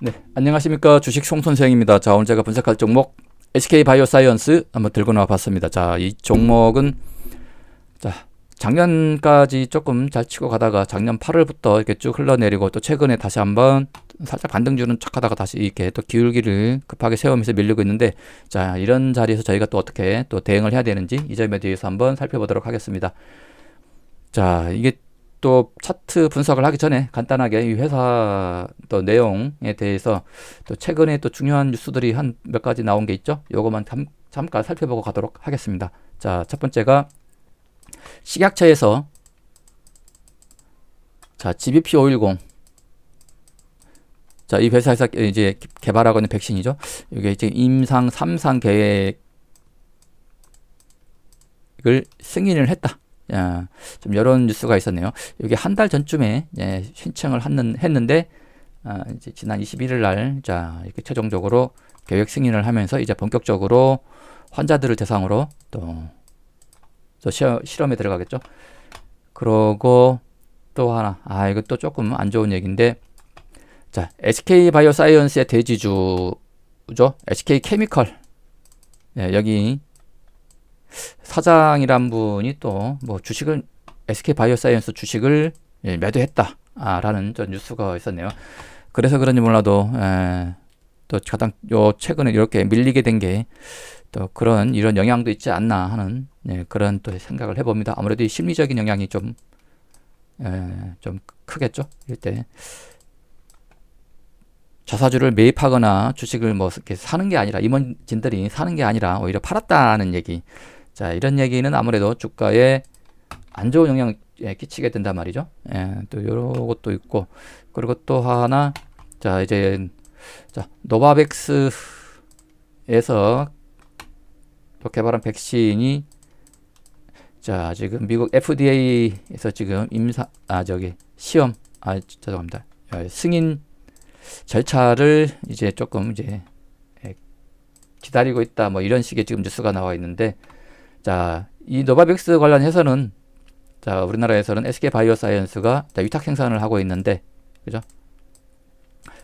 네, 안녕하십니까 주식 송 선생입니다. 자, 오늘 제가 분석할 종목 SK 바이오사이언스 한번 들고 나와 봤습니다. 자, 이 종목은 자, 작년까지 조금 잘 치고 가다가 작년 8월부터 이렇게 쭉 흘러내리고 또 최근에 다시 한번 살짝 반등 주는 척 하다가 다시 이렇게 또 기울기를 급하게 세우면서 밀리고 있는데 자, 이런 자리에서 저희가 또 어떻게 또 대응을 해야 되는지 이 점에 대해서 한번 살펴보도록 하겠습니다. 자, 이게 또 차트 분석을 하기 전에 간단하게 이 회사 또 내용에 대해서 또 최근에 또 중요한 뉴스들이 한 몇 가지 나온 게 있죠. 요거만 잠, 잠깐 살펴보고 가도록 하겠습니다. 자, 첫 번째가 식약처에서 자, GBP 510 자, 이 회사에서 이제 개발하고 있는 백신이죠. 이게 이제 임상 3상 계획을 승인을 했다. 야, 좀 이런 뉴스가 있었네요. 이게 한달 전쯤에 예, 신청을 했는, 했는데 아, 이제 지난 21일 날, 자 이렇게 최종적으로 계획 승인을 하면서 이제 본격적으로 환자들을 대상으로 또, 또 시험, 실험에 들어가겠죠. 그러고 또 하나, 아 이거 또 조금 안 좋은 얘기인데, 자 SK 바이오사이언스의 대지주죠, SK 케미컬. 예, 여기 사장이란 분이 또 뭐 주식을 SK 바이오사이언스 주식을 예, 매도했다라는 저 뉴스가 있었네요. 그래서 그런지 몰라도 에, 또 가장 요 최근에 이렇게 밀리게 된 게 또 그런 이런 영향도 있지 않나 하는 예, 그런 또 생각을 해봅니다. 아무래도 이 심리적인 영향이 좀, 에, 좀 크겠죠. 이럴 때 자사주를 매입하거나 주식을 뭐 이렇게 사는 게 아니라 임원진들이 사는 게 아니라 오히려 팔았다는 얘기. 자 이런 얘기는 아무래도 주가에 안 좋은 영향을 예, 끼치게 된단 말이죠. 예, 또 이런 것도 있고. 그리고 또 하나 자 이제 자 노바백스에서 또 개발한 백신이 자 지금 미국 FDA에서 지금 임사 아 저기 시험 아 죄송합니다. 예, 승인 절차를 이제 조금 이제 예, 기다리고 있다. 뭐 이런 식의 지금 뉴스가 나와 있는데 자 이 노바백스 관련해서는 자 우리나라에서는 SK 바이오사이언스가 자, 위탁 생산을 하고 있는데 그죠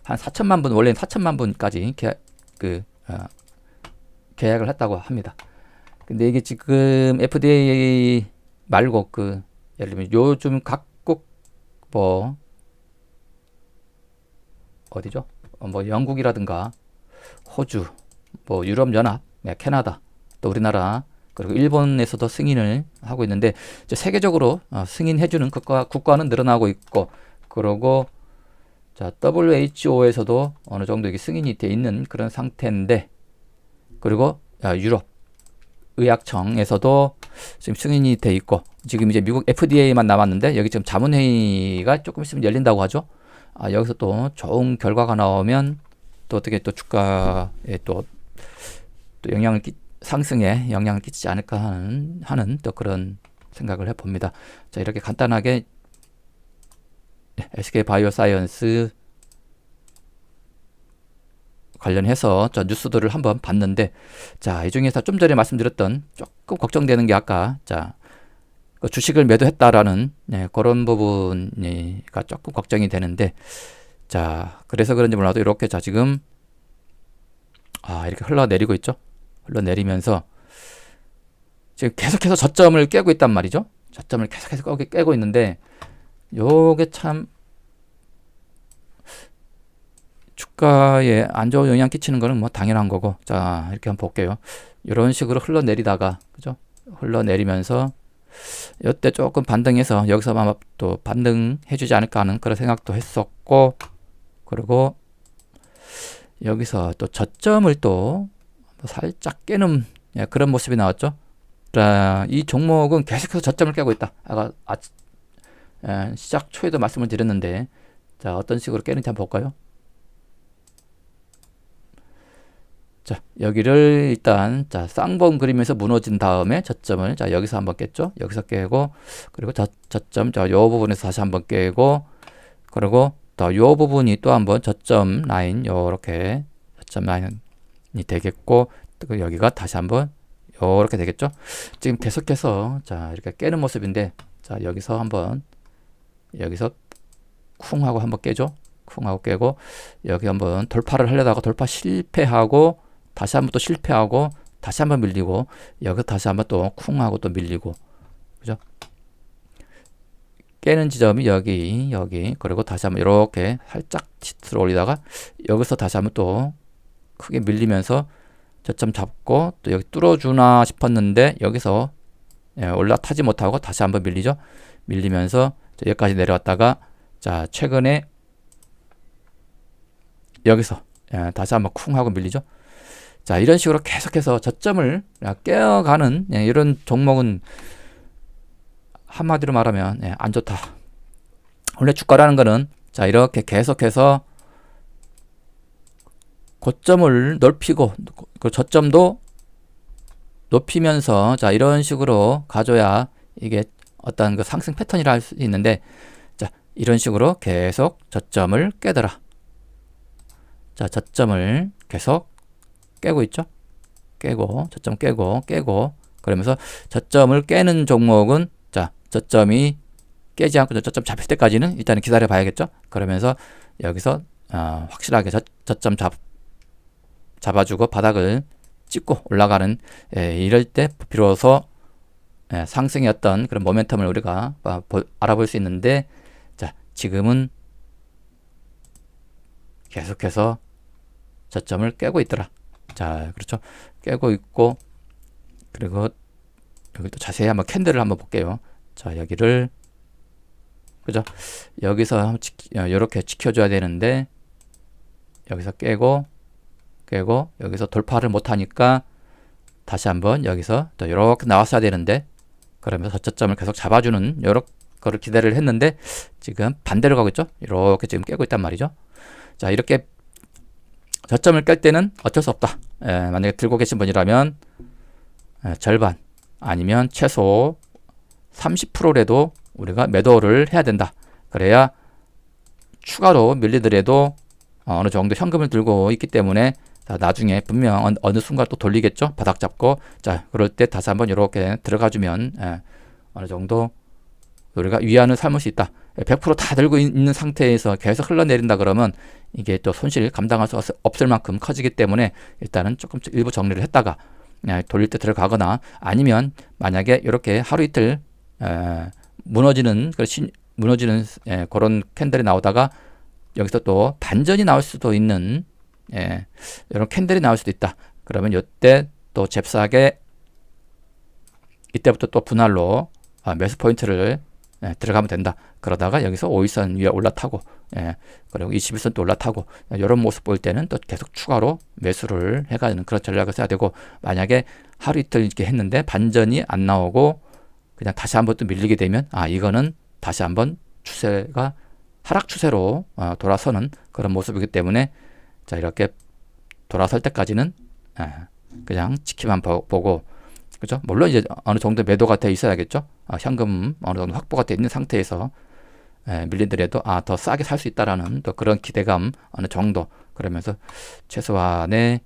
한 4천만 분 원래는 4천만 분까지 계, 그 어, 계약을 했다고 합니다. 근데 이게 지금 FDA 말고 그 예를 들면 요즘 각국 뭐 어디죠? 어, 뭐 영국이라든가 호주, 뭐 유럽 연합, 네, 캐나다, 또 우리나라 그리고 일본에서도 승인을 하고 있는데 세계적으로 어, 승인해주는 국가 국가는 늘어나고 있고 그러고 자 WHO에서도 어느 정도 이게 승인이 돼 있는 그런 상태인데 그리고 야, 유럽 의약청에서도 지금 승인이 돼 있고 지금 이제 미국 FDA만 남았는데 여기 지금 자문회의가 조금 있으면 열린다고 하죠. 아, 여기서 또 좋은 결과가 나오면 또 어떻게 또 주가에 또, 또 영향을 끼, 상승에 영향을 끼치지 않을까 하는, 하는 또 그런 생각을 해봅니다. 자, 이렇게 간단하게 SK 바이오사이언스 관련해서 저 뉴스들을 한번 봤는데 자, 이 중에서 좀 전에 말씀드렸던 조금 걱정되는 게 아까 자, 그 주식을 매도했다라는 네, 그런 부분이가 조금 걱정이 되는데 자, 그래서 그런지 몰라도 이렇게 자 지금 아, 이렇게 흘러내리고 있죠. 흘러내리면서 지금 계속해서 저점을 깨고 있단 말이죠. 저점을 계속해서 깨고 있는데 요게 참 주가에 안 좋은 영향 끼치는 거는 뭐 당연한 거고 자 이렇게 한번 볼게요 이런 식으로 흘러내리다가 그죠 흘러내리면서 이때 조금 반등해서 여기서 아마 또 반등해 주지 않을까 하는 그런 생각도 했었고 그리고 여기서 또 저점을 또 살짝 깨는 예, 그런 모습이 나왔죠. 자, 이 종목은 계속해서 저점을 깨고 있다. 아까 아, 예, 시작 초에도 말씀을 드렸는데 자 어떤 식으로 깨는지 한번 볼까요? 자, 여기를 일단 자, 쌍봉 그리면서 무너진 다음에 저점을 자, 여기서 한번 깼죠. 여기서 깨고 그리고 저, 저점 자, 요 부분에서 다시 한번 깨고 그리고 또 요 부분이 또 한번 저점 라인 요렇게 저점 라인 이 되겠고 또 여기가 다시 한번 요렇게 되겠죠. 지금 계속해서 자, 이렇게 깨는 모습인데 자, 여기서 한번 여기서 쿵 하고 한번 깨죠. 쿵 하고 깨고 여기 한번 돌파를 하려다가 돌파 실패하고 다시 한번 또 실패하고 다시 한번 밀리고 여기 다시 한번 또 쿵 하고 또 밀리고 그죠? 깨는 지점이 여기 여기 그리고 다시 한번 이렇게 살짝 치트를 올리다가 여기서 다시 한번 또 크게 밀리면서 저점 잡고 또 여기 뚫어주나 싶었는데 여기서 예, 올라타지 못하고 다시 한번 밀리죠 밀리면서 자, 여기까지 내려왔다가 자 최근에 여기서 예, 다시 한번 쿵 하고 밀리죠 자 이런 식으로 계속해서 저점을 깨어가는 예, 이런 종목은 한마디로 말하면 예, 안 좋다. 원래 주가라는 거는 자 이렇게 계속해서 고점을 넓히고 그 저점도 높이면서 자 이런 식으로 가져야 이게 어떤 그 상승 패턴이라 할 수 있는데 자 이런 식으로 계속 저점을 깨더라. 자 저점을 계속 깨고 있죠. 깨고 저점 깨고 깨고 그러면서 저점을 깨는 종목은 자 저점이 깨지 않고 저점 잡힐 때까지는 일단은 기다려 봐야겠죠. 그러면서 여기서 어, 확실하게 저, 저점 잡 잡아주고 바닥을 찍고 올라가는 예, 이럴 때 비로소 예, 어떤 그런 모멘텀을 우리가 어, 보, 알아볼 수 있는데 자 지금은 계속해서 저점을 깨고 있더라. 자 그렇죠. 깨고 있고 그리고 여기 또 자세히 한번 캔들을 한번 볼게요. 자 여기를 그죠? 여기서 이렇게 지켜줘야 되는데 여기서 깨고 깨고 여기서 돌파를 못하니까 다시 한번 여기서 또 이렇게 나왔어야 되는데 그러면서 저점을 계속 잡아주는 이런 거를 기대를 했는데 지금 반대로 가고 있죠. 이렇게 지금 깨고 있단 말이죠. 자 이렇게 저점을 깰 때는 어쩔 수 없다. 예, 만약에 들고 계신 분이라면 예, 절반 아니면 최소 30%라도 우리가 매도를 해야 된다. 그래야 추가로 밀리더라도 어느 정도 현금을 들고 있기 때문에 나중에 분명 어느 순간 또 돌리겠죠. 바닥 잡고 자 그럴 때 다시 한번 이렇게 들어가주면 예, 어느 정도 우리가 위안을 삼을 수 있다. 100%다 들고 있는 상태에서 계속 흘러내린다 그러면 이게 또 손실 감당할 수 없을 만큼 커지기 때문에 일단은 조금 일부 정리를 했다가 예, 돌릴 때 들어가거나 아니면 만약에 이렇게 하루 이틀 에, 무너지는 그 신, 무너지는 에, 그런 캔들이 나오다가 여기서 또 반전이 나올 수도 있는 예, 이런 캔들이 나올 수도 있다. 그러면 이때 또 잽싸게 이때부터 또 분할로 아, 매수 포인트를 예, 들어가면 된다. 그러다가 여기서 5일선 위에 올라타고 예, 그리고 21선 또 올라타고 이런 모습 보일 때는 또 계속 추가로 매수를 해가는 그런 전략을 써야 되고 만약에 하루 이틀 이렇게 했는데 반전이 안 나오고 그냥 다시 한번 또 밀리게 되면 아 이거는 다시 한번 추세가 하락 추세로 어, 돌아서는 그런 모습이기 때문에 자 이렇게 돌아설 때까지는 예, 그냥 지키만 보, 고 그죠? 물론 이제 어느 정도 매도가 돼 있어야겠죠. 아, 현금 어느 정도 확보가 돼 있는 상태에서 예, 밀리더라도 아 더 싸게 살 수 있다라는 또 그런 기대감 어느 정도 그러면서 최소한의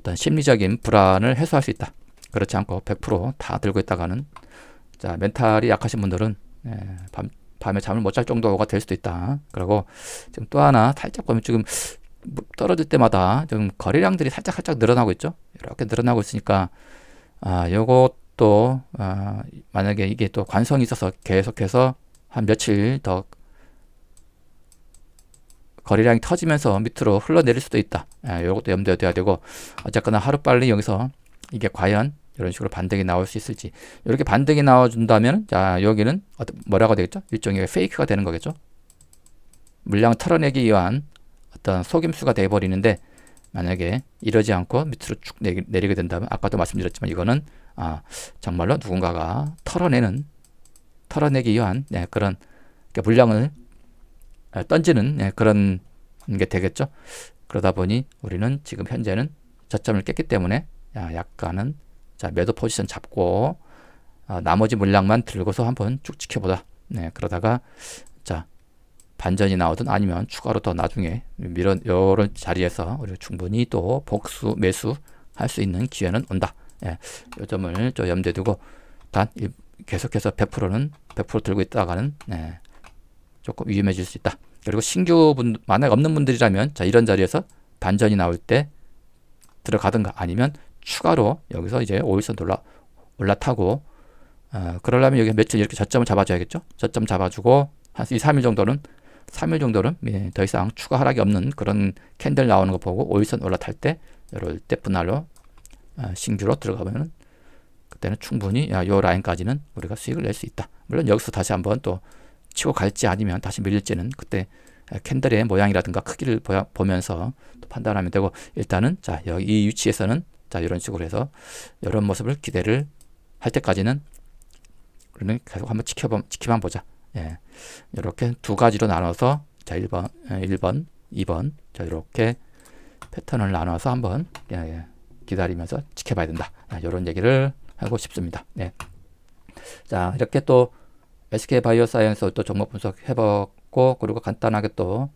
어떤 심리적인 불안을 해소할 수 있다. 그렇지 않고 100%다 들고 있다가는 자 멘탈이 약하신 분들은 예, 밤, 밤에 잠을 못 잘 정도가 될 수도 있다. 그리고 지금 또 하나 살짝 보면 지금 뭐 떨어질 때마다 좀 거래량들이 살짝 살짝 늘어나고 있죠. 이렇게 늘어나고 있으니까 아 요것도 아, 만약에 이게 또 관성이 있어서 계속해서 한 며칠 더 거래량이 터지면서 밑으로 흘러내릴 수도 있다. 아, 요것도 염두에 둬야 되고 어쨌거나 하루빨리 여기서 이게 과연 이런 식으로 반등이 나올 수 있을지 이렇게 반등이 나와준다면 자 여기는 뭐라고 되겠죠? 일종의 페이크가 되는 거겠죠? 물량 털어내기 위한 어떤 속임수가 돼버리는데 만약에 이러지 않고 밑으로 쭉 내리, 내리 게 된다면 아까도 말씀드렸지만 이거는 아 정말로 누군가가 털어내는 털어내기 위한 네, 그런 그러니까 물량을 아, 던지는 네, 그런 게 되겠죠. 그러다 보니 우리는 지금 현재는 저점을 깼기 때문에 약간은 자, 매도 포지션 잡고 어, 나머지 물량만 들고서 한번 쭉 지켜보자. 네, 그러다가 자 반전이 나오든 아니면 추가로 더 나중에 이런 이런 자리에서 우리 충분히 또 복수 매수 할 수 있는 기회는 온다. 예, 요 점을 좀 염두에 두고 단 계속해서 100%는 100% 들고 있다가는 네, 조금 위험해질 수 있다. 그리고 신규 분 만약 없는 분들이라면 자 이런 자리에서 반전이 나올 때 들어가든가 아니면 추가로 여기서 이제 5일선 올라 올라타고 어, 그러려면 여기 며칠 이렇게 저점을 잡아줘야겠죠. 저점 잡아주고 한 2, 3일 정도는 3일 정도는 예, 더 이상 추가 하락이 없는 그런 캔들 나오는 거 보고 5일선 올라탈 때 이럴 때 분할로 어, 신규로 들어가면은 그때는 충분히 야, 요 라인까지는 우리가 수익을 낼 수 있다. 물론 여기서 다시 한번 또 치고 갈지 아니면 다시 밀릴지는 그때 캔들의 모양이라든가 크기를 보면서 또 판단하면 되고 일단은 자 여기 이 위치에서는 자 이런 식으로 해서 이런 모습을 기대를 할 때까지는 우리는 계속 한번 지켜보, 지켜만 보자. 예. 이렇게 두 가지로 나눠서 자 1번, 예, 1번, 2번 자 이렇게 패턴을 나눠서 한번 예, 예, 기다리면서 지켜봐야 된다. 이런 얘기를 하고 싶습니다. 네. 자 이렇게 또 SK 바이오사이언스 또 종목 분석 해봤고 그리고 간단하게 또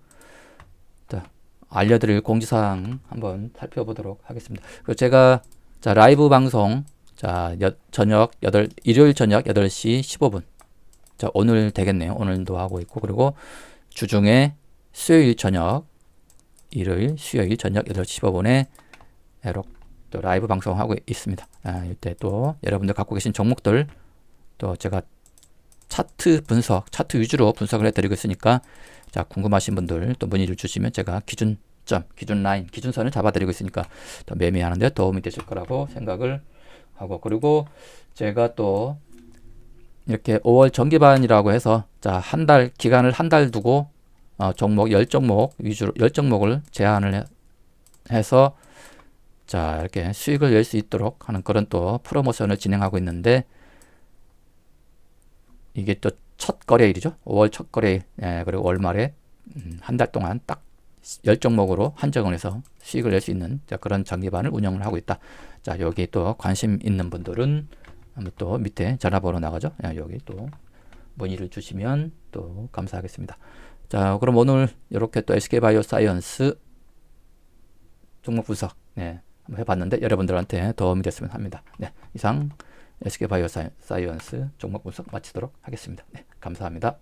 자, 알려드릴 공지사항 한번 살펴보도록 하겠습니다. 그 제가 자 라이브 방송 자 여, 저녁 8 일요일 저녁 8시 15분 자 오늘 되겠네요. 오늘도 하고 있고 그리고 주중에 수요일 저녁 일요일 수요일 저녁 8시 15분에 에록 또 라이브 방송하고 있습니다. 아, 이때 또 여러분들 갖고 계신 종목들 또 제가 차트 분석, 차트 위주로 분석을 해드리고 있으니까 자 궁금하신 분들 또 문의를 주시면 제가 기준점, 기준 라인, 기준선을 잡아드리고 있으니까 또 매매하는데 도움이 되실 거라고 생각을 하고 그리고 제가 또 이렇게 5월 정기반이라고 해서 자 한 달 기간을 한 달 두고 어, 종목 10종목 위주로 10종목을 제한을 해, 해서 자 이렇게 수익을 낼 수 있도록 하는 그런 또 프로모션을 진행하고 있는데 이게 또 첫 거래일이죠. 5월 첫 거래일 예, 그리고 월말에 음, 한달 동안 딱 10종목으로 한정을 해서 수익을 낼 수 있는 자, 그런 장기반을 운영을 하고 있다. 자 여기 또 관심 있는 분들은 또 밑에 전화번호 나가죠. 야, 여기 또 문의를 주시면 또 감사하겠습니다. 자 그럼 오늘 이렇게 또 SK바이오 사이언스 종목 분석 네, 한번 해봤는데 여러분들한테 도움이 됐으면 합니다. 네, 이상 SK바이오 사이언스 종목 분석 마치도록 하겠습니다. 네, 감사합니다.